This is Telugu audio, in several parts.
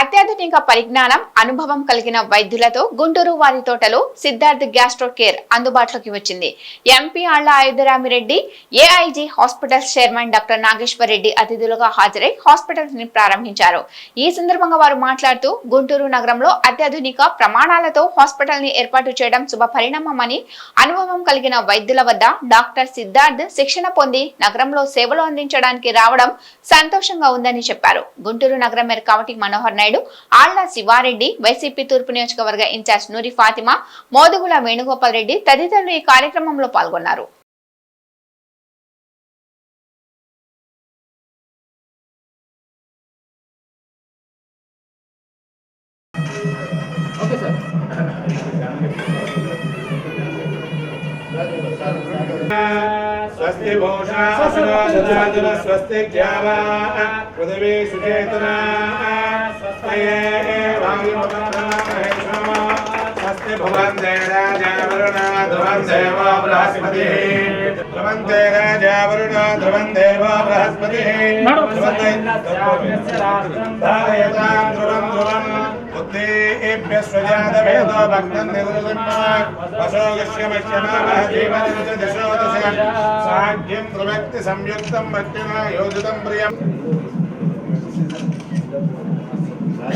అత్యాధునిక పరిజ్ఞానం అనుభవం కలిగిన వైద్యులతో గుంటూరు వారి తోటలో సిద్ధార్థ్ గ్యాస్ట్రో కేర్ అందుబాటులోకి వచ్చింది. MP Alla Ayodhya Rami Reddy AIG hospitals chairman doctor Nageshwar Reddy అతిథులుగా హాజరై హాస్పిటల్స్ని ప్రారంభించారు. ఈ సందర్భంగా వారు మాట్లాడుతూ గుంటూరు నగరంలో అత్యాధునిక ప్రమాణాలతో హాస్పిటల్ని ఏర్పాటు చేయడం శుభ పరిణామమని అనుభవం కలిగిన వైద్యుల వద్ద డాక్టర్ సిద్ధార్థ్ శిక్షణ పొంది నగరంలో సేవలు అందించడానికి రావడం సంతోషంగా ఉందని చెప్పారు. గుంటూరు నగరం మేయర్ కమిటీ మనోహర్ నాయుడు ఆళ్ల శివారెడ్డి వైసీపీ తూర్పు నియోజకవర్గ ఇన్ఛార్జ్ నూరి ఫాతిమా మోదుగుల వేణుగోపాల్ రెడ్డి తదితరులు ఈ కార్యక్రమంలో పాల్గొన్నారు ఓకే సార్ स्वस्ति भूषा सदाशिव स्वस्ति ज्ञावा पृथिवी सुचेतना स्वस्तये स्वस्ति भुवन्ते राजा वरुणा ध्रुवं देवो बृहस्पतिः ध्रुवन्ते राजा वरुणा ध्रुवं देवो बृहस्पतिः धारयतां ध्रुवं ध्रुवम् बुद्धेभ्यः स्वजातवेदो भक्तं निर्वृत्त्वा वशो यस्यमश्यमावः जीवनं च दिशो दश साङ्ख्यं प्रवक्ति संयुक्तं भक्तिना योजितं प्रियम्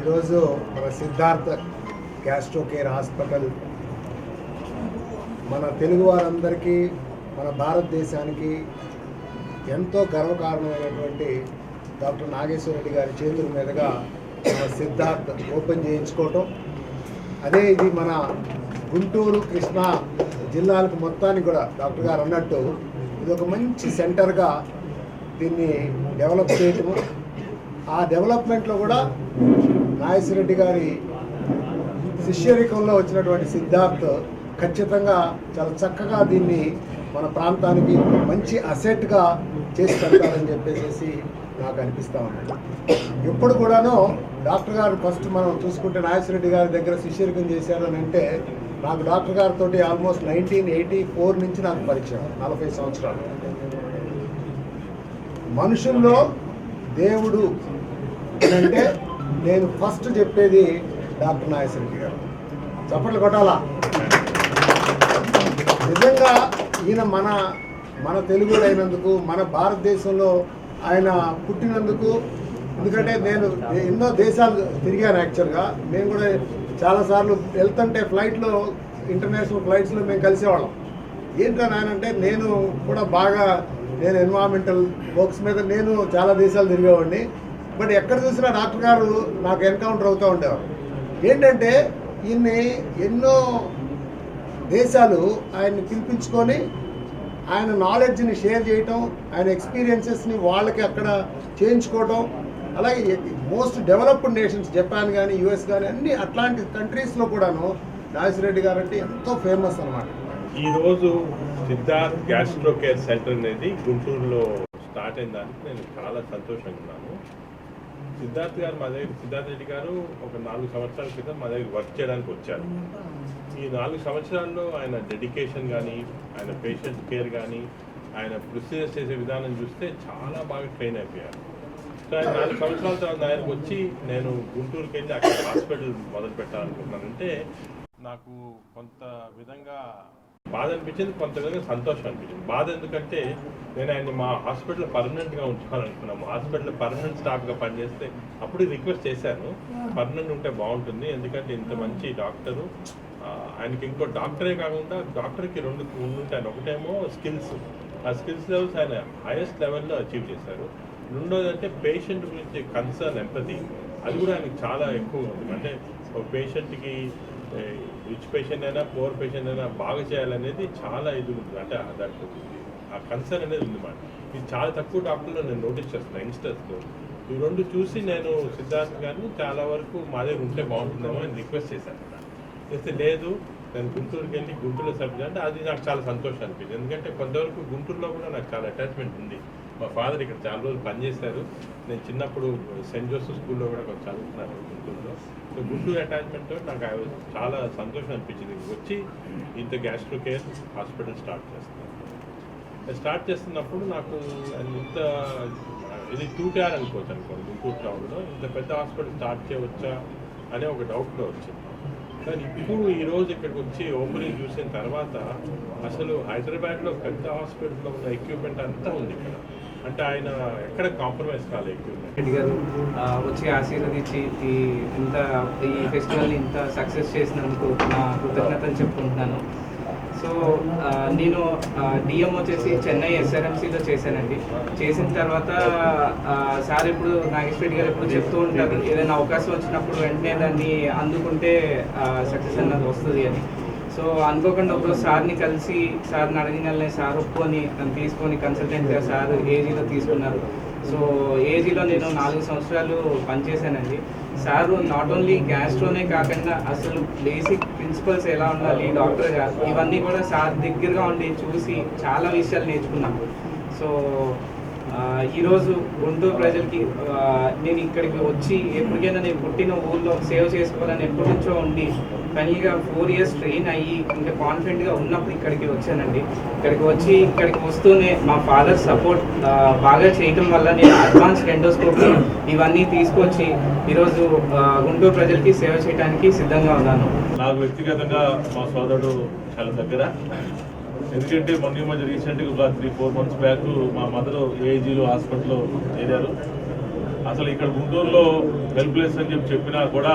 ఈరోజు మన సిద్ధార్థ గ్యాస్ట్రో కేర్ హాస్పిటల్ మన తెలుగు వారందరికీ మన భారతదేశానికి ఎంతో గర్వకారణమైనటువంటి డాక్టర్ నాగేశ్వర రెడ్డి గారి చేతుల మీదుగా మన సిద్ధార్థ్ ఓపెన్ చేయించుకోవటం. అదే ఇది మన గుంటూరు కృష్ణా జిల్లాలకు మొత్తానికి కూడా డాక్టర్ గారు అన్నట్టు ఇది ఒక మంచి సెంటర్గా దీన్ని డెవలప్ చేయటము. ఆ డెవలప్మెంట్లో కూడా నాగేశ్వరరెడ్డి గారి శిష్యరికంలో వచ్చినటువంటి సిద్ధార్థ్ ఖచ్చితంగా చాలా చక్కగా దీన్ని మన ప్రాంతానికి మంచి అసెట్గా చేసి పెడతారని చెప్పేసి నాకు అనిపిస్తూ ఉంది. ఎప్పుడు కూడాను డాక్టర్ గారు ఫస్ట్ మనం చూసుకుంటే నాగేశ్వరరెడ్డి గారి దగ్గర శిష్యరికం చేశారు అని అంటే నాకు డాక్టర్ గారితో ఆల్మోస్ట్ నైన్టీన్ ఎయిటీ ఫోర్ నుంచి నాకు పరిచయం నలభై సంవత్సరాలు. మనుషుల్లో దేవుడు అంటే నేను ఫస్ట్ చెప్పేది డాక్టర్ నాగేశ్వరరెడ్డి గారు. చప్పట్లు కొట్టాలా? నిజంగా ఈయన మన మన తెలుగులో అయినందుకు మన భారతదేశంలో ఆయన పుట్టినందుకు ఎందుకంటే నేను ఎన్నో దేశాలు తిరిగాను యాక్చువల్గా. నేను కూడా చాలాసార్లు వెళ్తుంటే ఫ్లైట్లో ఇంటర్నేషనల్ ఫ్లైట్స్లో మేము కలిసేవాళ్ళం. ఏంటంటే ఆయన అంటే నేను కూడా బాగా నేను ఎన్విరాన్మెంటల్ వర్క్స్ మీద నేను చాలా దేశాలు తిరిగేవాడిని. బట్ ఎక్కడ చూసినా డాక్టర్ గారు నాకు ఎన్కౌంటర్ అవుతూ ఉండేవారు. ఏంటంటే ఈయన్ని ఎన్నో దేశాలు ఆయన్ని పిలిపించుకొని ఆయన నాలెడ్జ్ని షేర్ చేయటం ఆయన ఎక్స్పీరియన్సెస్ని వాళ్ళకి అక్కడ చేయించుకోవటం అలాగే మోస్ట్ డెవలప్డ్ నేషన్స్ జపాన్ కానీ యుఎస్ కానీ అన్ని అట్లాంటి కంట్రీస్లో కూడాను నాగేశ్వరరెడ్డి గారు అంటే ఎంతో ఫేమస్ అనమాట ఈరోజు సిద్ధార్థ్ గ్యాస్ట్రో కేర్ సెంటర్ అనేది గుంటూరులో స్టార్ట్ అయిన దానికి నేను చాలా సంతోషంగా ఉన్నాను. సిద్ధార్థ్ గారు మా దగ్గర సిద్ధార్థ్ రెడ్డి గారు ఒక నాలుగు సంవత్సరాల క్రితం మా దగ్గర వర్క్ చేయడానికి వచ్చారు. ఈ నాలుగు సంవత్సరాల్లో ఆయన డెడికేషన్ కానీ ఆయన పేషెంట్ కేర్ కానీ ఆయన ప్రొసీజర్స్ చేసే విధానం చూస్తే చాలా బాగా ట్రైన్ అయిపోయారు. సో ఆయన నాలుగు సంవత్సరాల తర్వాత ఆయనకు వచ్చి నేను గుంటూరుకి వెళ్ళి అక్కడ హాస్పిటల్ మొదలు పెట్టాలనుకుంటున్నానంటే నాకు కొంత విధంగా బాధ అనిపించింది కొంత విధంగా సంతోషం అనిపించింది. బాధ ఎందుకంటే నేను ఆయన్ని మా హాస్పిటల్ పర్మనెంట్గా ఉంచుకోవాలనుకున్నాము. హాస్పిటల్ పర్మనెంట్ స్టాఫ్గా పనిచేస్తే అప్పుడు రిక్వెస్ట్ చేశాను. పర్మనెంట్ ఉంటే బాగుంటుంది. ఎందుకంటే ఇంత మంచి డాక్టరు. ఆయనకి ఇంకో డాక్టరే కాకుండా డాక్టర్కి రెండు ఉంటాయి ఒకటేమో స్కిల్స్. ఆ స్కిల్స్ లెవెల్స్ ఆయన హైయెస్ట్ లెవెల్లో అచీవ్ చేశారు. రెండోది అంటే పేషెంట్ గురించి కన్సర్న్ ఎంపతి. అది కూడా ఆయనకి చాలా ఎక్కువ ఉంది. అంటే ఒక పేషెంట్కి రిచ్ పేషెంట్ అయినా పూర్ పేషెంట్ అయినా బాగా చేయాలనేది చాలా ఇది ఉంటుంది అంటే దాంట్లో ఆ కన్సర్న్ అనేది ఉంది మాట ఇది చాలా తక్కువ డాక్టర్లో నేను నోటీస్ చేస్తున్నాను యంగ్స్టర్స్లో ఈ రెండు చూసి నేను సిద్ధార్థ్ గారిని చాలా వరకు మా దగ్గర ఉంటే బాగుంటుందేమో అని రిక్వెస్ట్ చేశాను చేస్తే లేదు నేను గుంటూరుకి వెళ్ళి గుంటూరులో సర్జరీ అంటే అది నాకు చాలా సంతోషం అనిపించింది. ఎందుకంటే కొంతవరకు గుంటూరులో కూడా నాకు చాలా అటాచ్మెంట్ ఉంది. మా ఫాదర్ ఇక్కడ చాలా రోజులు పనిచేశారు నేను చిన్నప్పుడు సెయింట్ జోసెఫ్ స్కూల్లో కూడా కొంచెం చదువుకున్నాను గుంటూరులో. సో గుంటూరు అటాచ్మెంట్ నాకు ఆ రోజు చాలా సంతోషం అనిపించింది. వచ్చి ఇంత గ్యాస్ట్రో కేర్ హాస్పిటల్ స్టార్ట్ చేస్తున్నాను స్టార్ట్ చేస్తున్నప్పుడు నాకు అది ఇంత ఇది టూటార్ అనుకోవచ్చు అనుకోండి గుంటూరు టౌన్లో. ఇంత పెద్ద హాస్పిటల్ స్టార్ట్ చేయవచ్చా అనే ఒక డౌట్లో వచ్చింది. కానీ ఇప్పుడు ఈరోజు ఇక్కడికి వచ్చి ఓపెనింగ్ చూసిన తర్వాత అసలు హైదరాబాద్లో పెద్ద హాస్పిటల్లో ఉన్న ఎక్విప్మెంట్ అంతా ఉంది ఇక్కడ. అంటే ఆయన ఎక్కడ కాంప్రమైజ్ కాలేదు రెడ్డి గారు వచ్చి ఆశీర్వదించి ఈ ఇంత ఈ ఫెస్టివల్ని ఇంత సక్సెస్ చేసినందుకు నా కృతజ్ఞతలు చెప్పుకుంటున్నాను. సో నేను డిఎం వచ్చేసి చెన్నై ఎస్ఆర్ఎంసీలో చేశానండి. చేసిన తర్వాత సార్ ఇప్పుడు నాగేశ్వరి గారు ఎప్పుడు చెప్తూ ఉంటారు ఏదైనా అవకాశం వచ్చినప్పుడు వెంటనే దాన్ని అందుకుంటే సక్సెస్ అన్నది వస్తుంది అని. సో అనుకోకుండా ఒక సార్ని కలిసి సార్ని అడగగానే సార్ ఒప్పుకొని నన్ను తీసుకొని కన్సల్టెంట్గా సార్ ఏజీలో తీసుకున్నారు. సో ఏజీలో నేను నాలుగు సంవత్సరాలు పనిచేశానండి. సారు నాట్ ఓన్లీ గ్యాస్ట్రోనే కాకుండా అసలు బేసిక్ ప్రిన్సిపల్స్ ఎలా ఉండాలి డాక్టర్ గారు ఇవన్నీ కూడా సార్ దగ్గరగా ఉండి చూసి చాలా విషయాలు నేర్చుకున్నాను సో ఈరోజు గుంటూరు ప్రజలకి నేను ఇక్కడికి వచ్చి ఎప్పటికైనా నేను పుట్టిన ఊళ్ళో సేవ్ చేసుకోవాలని ఎప్పటి నుంచో ఉండి కానీ ఇక ఫోర్ ఇయర్స్ ట్రైన్ అయ్యి ఇంకా కాన్ఫిడెంట్గా ఉన్నప్పుడు ఇక్కడికి వచ్చానండి. ఇక్కడికి వచ్చి ఇక్కడికి వస్తూనే మా ఫాదర్ సపోర్ట్ బాగా చేయటం వల్ల నేను అడ్వాన్స్ ఎండోస్కోప్ ఇవన్నీ తీసుకొచ్చి ఈరోజు గుంటూరు ప్రజలకి సేవ చేయడానికి సిద్ధంగా ఉన్నాను. నాకు వ్యక్తిగతంగా మా సోదరుడు చాలా దగ్గర. ఎందుకంటే మొన్న మధ్య రీసెంట్గా ఒక త్రీ ఫోర్ మంత్స్ బ్యాక్ మా మదర్ ఏజీలో హాస్పిటల్లో చేరారు. అసలు ఇక్కడ గుంటూరులో హెల్ప్లెస్ అని చెప్పి చెప్పినా కూడా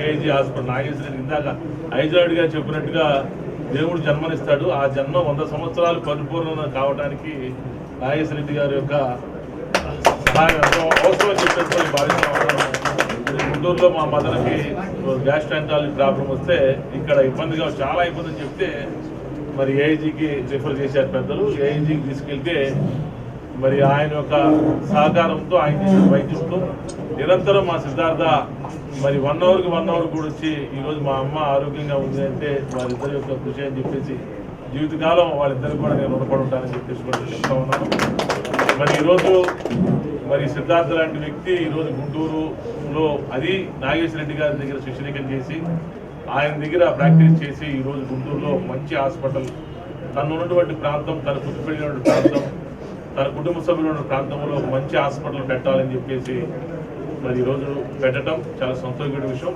ఏఐజీ హాస్పిటల్ నాగేశ్వరి ఇందాక ఐజాడ్ చెప్పినట్టుగా దేవుడు జన్మనిస్తాడు. ఆ జన్మ వంద సంవత్సరాలు పరిపూర్ణ కావడానికి నాగేశ్వర రెడ్డి గారి యొక్క అవసరం చెప్పేసి నేను గుంటూరులో మా మదర్కి గ్యాస్ట్రాంటాలజీ ప్రాబ్లం వస్తే ఇక్కడ ఇబ్బందిగా చాలా ఇబ్బంది చెప్తే మరి ఏఐజీకి రిఫర్ చేశారు పెద్దలు. ఏఐజీకి తీసుకెళ్తే మరి ఆయన యొక్క సహకారంతో ఆయన చేసిన వైద్యంతో నిరంతరం మా సిద్ధార్థ మరి వన్ అవర్కి వన్ అవర్ కూడా వచ్చి ఈరోజు మా అమ్మ ఆరోగ్యంగా ఉంది అంటే వారిద్దరి యొక్క కృషి అని చెప్పేసి జీవితకాలం వాళ్ళిద్దరికి కూడా నేను రుణపడి ఉంటానని చెప్పేసి కూడా చెప్తా ఉన్నాను. మరి ఈరోజు మరి సిద్ధార్థ లాంటి వ్యక్తి ఈరోజు గుంటూరులో అది నాగేశ్వర రెడ్డి గారి దగ్గర శిక్షణికం చేసి ఆయన దగ్గర ప్రాక్టీస్ చేసి ఈరోజు గుంటూరులో మంచి హాస్పిటల్ తను ఉన్నటువంటి ప్రాంతం తన పుట్టుపెళ్ళినటువంటి ప్రాంతం తన కుటుంబ సభ్యులు ఉన్న ప్రాంతంలో మంచి హాస్పిటల్ పెట్టాలని చెప్పేసి మరి ఈరోజు పెట్టడం చాలా సంతోషమైన విషయం.